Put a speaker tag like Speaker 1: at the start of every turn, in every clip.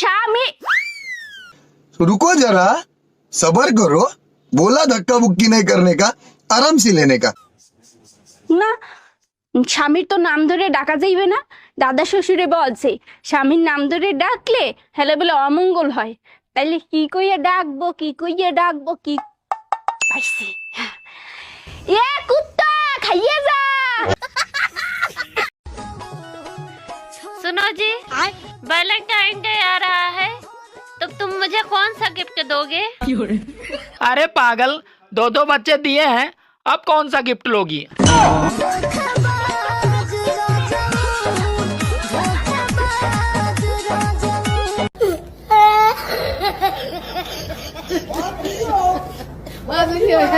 Speaker 1: স্বামী
Speaker 2: रुको जरा सबर करो बोला धक्का बुक्की नहीं करने का आराम से लेने का
Speaker 1: না স্বামীর তো নাম ধরে ডাকা যাইবে না দাদা শ্বশুরে বলছে স্বামীর নাম ধরে ডাকলে হেলে বলে অমঙ্গল হয় তাইলে কি কইয়া ডাকবো কি কইয়া ডাকবো কি পাইছি এ কুত্তা খাইয়ে যা
Speaker 3: सुनो जी वैलेंटाइन डे आ रहा है। तो तुम मुझे कौन सा गिफ्ट दोगे?
Speaker 4: अरे पागल दो दो बच्चे दिए हैं अब कौन सा गिफ्ट लोगी?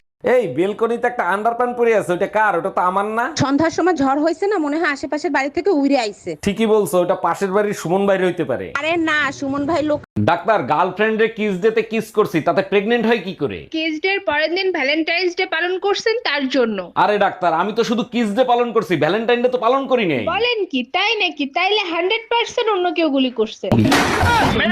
Speaker 5: এই বেলকনিতে একটা আন্ডারপ্যান্ট পরে আছে ওটা কার? ওটা তো আমার না।
Speaker 6: সন্ধ্যার সময় ঝড় হয়েছে না মনে হয় আশেপাশের বাড়ি থেকে উড়ে আইছে।
Speaker 5: ঠিকই বলছো ওটা পাশের বাড়ির সুমন বাইরে হইতে পারে।
Speaker 6: আরে না সুমন ভাই লোক
Speaker 5: ডাক্তার গার্লফ্রেন্ডে কিস ডেতে কিস করছি তাতে প্রেগনেন্ট হয় কি করে?
Speaker 7: কিস ডে পরের দিন ভ্যালেন্টাইন্স ডে পালন করছেন তার জন্য।
Speaker 5: আরে ডাক্তার আমি তো শুধু কিস ডে পালন করছি ভ্যালেন্টাইন ডে তো পালন করি নাই।
Speaker 7: বলেন কি তাই নাকি? তাইলে হান্ড্রেড পার্সেন্ট অন্য কেউ গুলি করছে। ভাই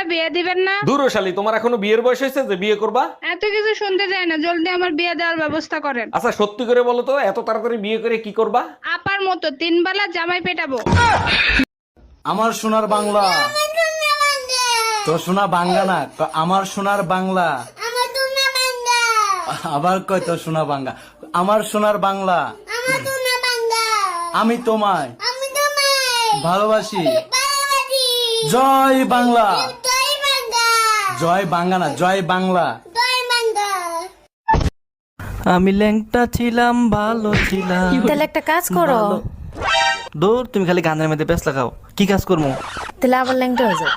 Speaker 7: আমারে আপনারা বিয়ে দিবেন না?
Speaker 5: দূরশালী তোমার এখনও বিয়ের বয়স হয়েছে যে বিয়ে করবা?
Speaker 7: এত কিছু শুনতে যায় না জলদি আমার বিয়ে দেওয়ার ব্যবস্থা করেন।
Speaker 5: আচ্ছা সত্যি করে বলো তো এত তাড়াতাড়ি বিয়ে করে কি করবা?
Speaker 7: আপার মতো তিন বেলা জামাই পেটাবো।
Speaker 8: আমার সোনার বাংলা। তো সোনা বাংলা না আমার সোনার বাংলা। আবার কয় তো সোনা বাংলা? আমার সোনার বাংলা। আমি তোমায় ভালোবাসি। জয় বাংলা। জয় বাংলা না জয় বাংলা।
Speaker 9: আমি ল্যাংটা ছিলাম ভালো ছিলাম।
Speaker 1: তাহলে একটা কাজ করো।
Speaker 9: দূর তুমি খালি গানের মধ্যে ব্যস্ত লাগাও। কি কাজ করব?
Speaker 1: তাহলে আবার ল্যাংটা হয়ে যাও।